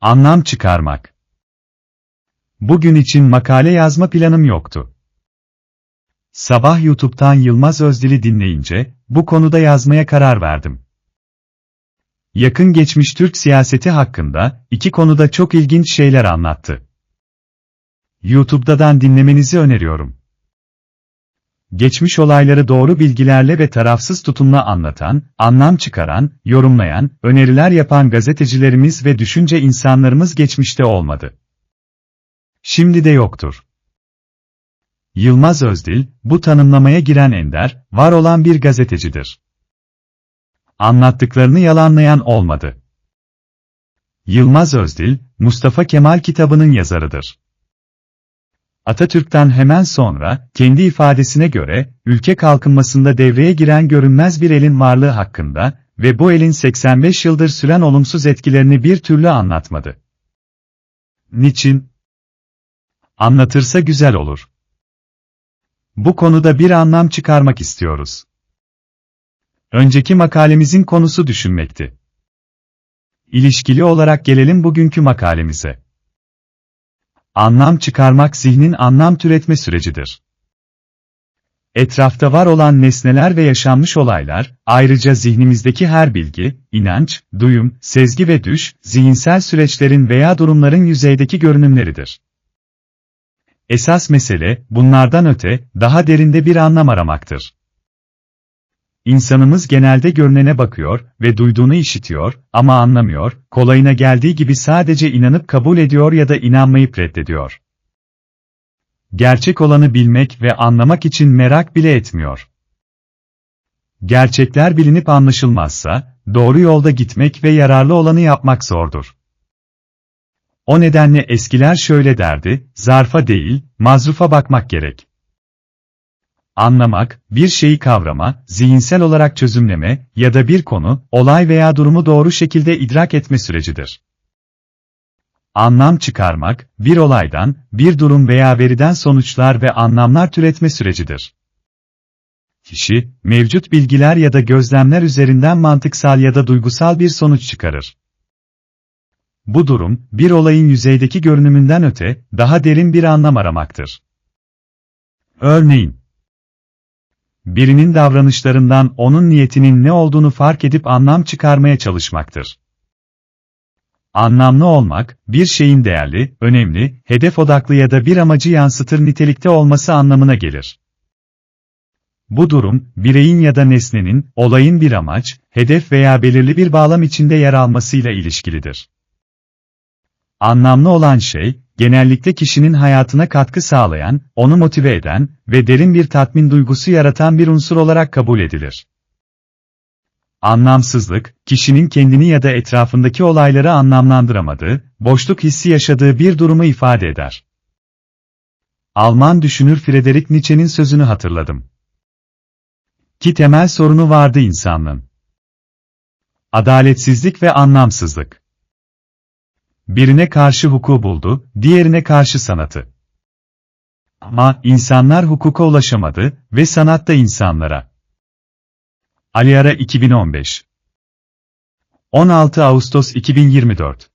Anlam çıkarmak. Bugün için makale yazma planım yoktu. Sabah YouTube'dan Yılmaz Özdil'i dinleyince, bu konuda yazmaya karar verdim. Yakın geçmiş Türk siyaseti hakkında, iki konuda çok ilginç şeyler anlattı. YouTube'dan dinlemenizi öneriyorum. Geçmiş olayları doğru bilgilerle ve tarafsız tutumla anlatan, anlam çıkaran, yorumlayan, öneriler yapan gazetecilerimiz ve düşünce insanlarımız geçmişte olmadı. Şimdi de yoktur. Yılmaz Özdil, bu tanımlamaya giren ender, var olan bir gazetecidir. Anlattıklarını yalanlayan olmadı. Yılmaz Özdil, Mustafa Kemal kitabının yazarıdır. Atatürk'ten hemen sonra, kendi ifadesine göre, ülke kalkınmasında devreye giren görünmez bir elin varlığı hakkında ve bu elin 85 yıldır süren olumsuz etkilerini bir türlü anlatmadı. Niçin? Anlatırsa güzel olur. Bu konuda bir anlam çıkarmak istiyoruz. Önceki makalemizin konusu düşünmekti. İlişkili olarak gelelim bugünkü makalemize. Anlam çıkarmak zihnin anlam türetme sürecidir. Etrafta var olan nesneler ve yaşanmış olaylar, ayrıca zihnimizdeki her bilgi, inanç, duyum, sezgi ve düş, zihinsel süreçlerin veya durumların yüzeydeki görünümleridir. Esas mesele, bunlardan öte, daha derinde bir anlam aramaktır. İnsanımız genelde görünene bakıyor ve duyduğunu işitiyor ama anlamıyor, kolayına geldiği gibi sadece inanıp kabul ediyor ya da inanmayıp reddediyor. Gerçek olanı bilmek ve anlamak için merak bile etmiyor. Gerçekler bilinip anlaşılmazsa, doğru yolda gitmek ve yararlı olanı yapmak zordur. O nedenle eskiler şöyle derdi, zarfa değil, mazrufa bakmak gerek. Anlamak, bir şeyi kavrama, zihinsel olarak çözümleme ya da bir konu, olay veya durumu doğru şekilde idrak etme sürecidir. Anlam çıkarmak, bir olaydan, bir durum veya veriden sonuçlar ve anlamlar türetme sürecidir. Kişi, mevcut bilgiler ya da gözlemler üzerinden mantıksal ya da duygusal bir sonuç çıkarır. Bu durum, bir olayın yüzeydeki görünümünden öte, daha derin bir anlam aramaktır. Örneğin, birinin davranışlarından onun niyetinin ne olduğunu fark edip anlam çıkarmaya çalışmaktır. Anlamlı olmak, bir şeyin değerli, önemli, hedef odaklı ya da bir amacı yansıtır nitelikte olması anlamına gelir. Bu durum, bireyin ya da nesnenin, olayın bir amaç, hedef veya belirli bir bağlam içinde yer almasıyla ilişkilidir. Anlamlı olan şey, genellikle kişinin hayatına katkı sağlayan, onu motive eden ve derin bir tatmin duygusu yaratan bir unsur olarak kabul edilir. Anlamsızlık, kişinin kendini ya da etrafındaki olayları anlamlandıramadığı, boşluk hissi yaşadığı bir durumu ifade eder. Alman düşünür Friedrich Nietzsche'nin sözünü hatırladım. Ki temel sorunu vardı insanlığın. Adaletsizlik ve anlamsızlık. Birine karşı hukuku buldu, diğerine karşı sanatı. Ama insanlar hukuka ulaşamadı ve sanat da insanlara. Ali Ara 2015 16 Ağustos 2024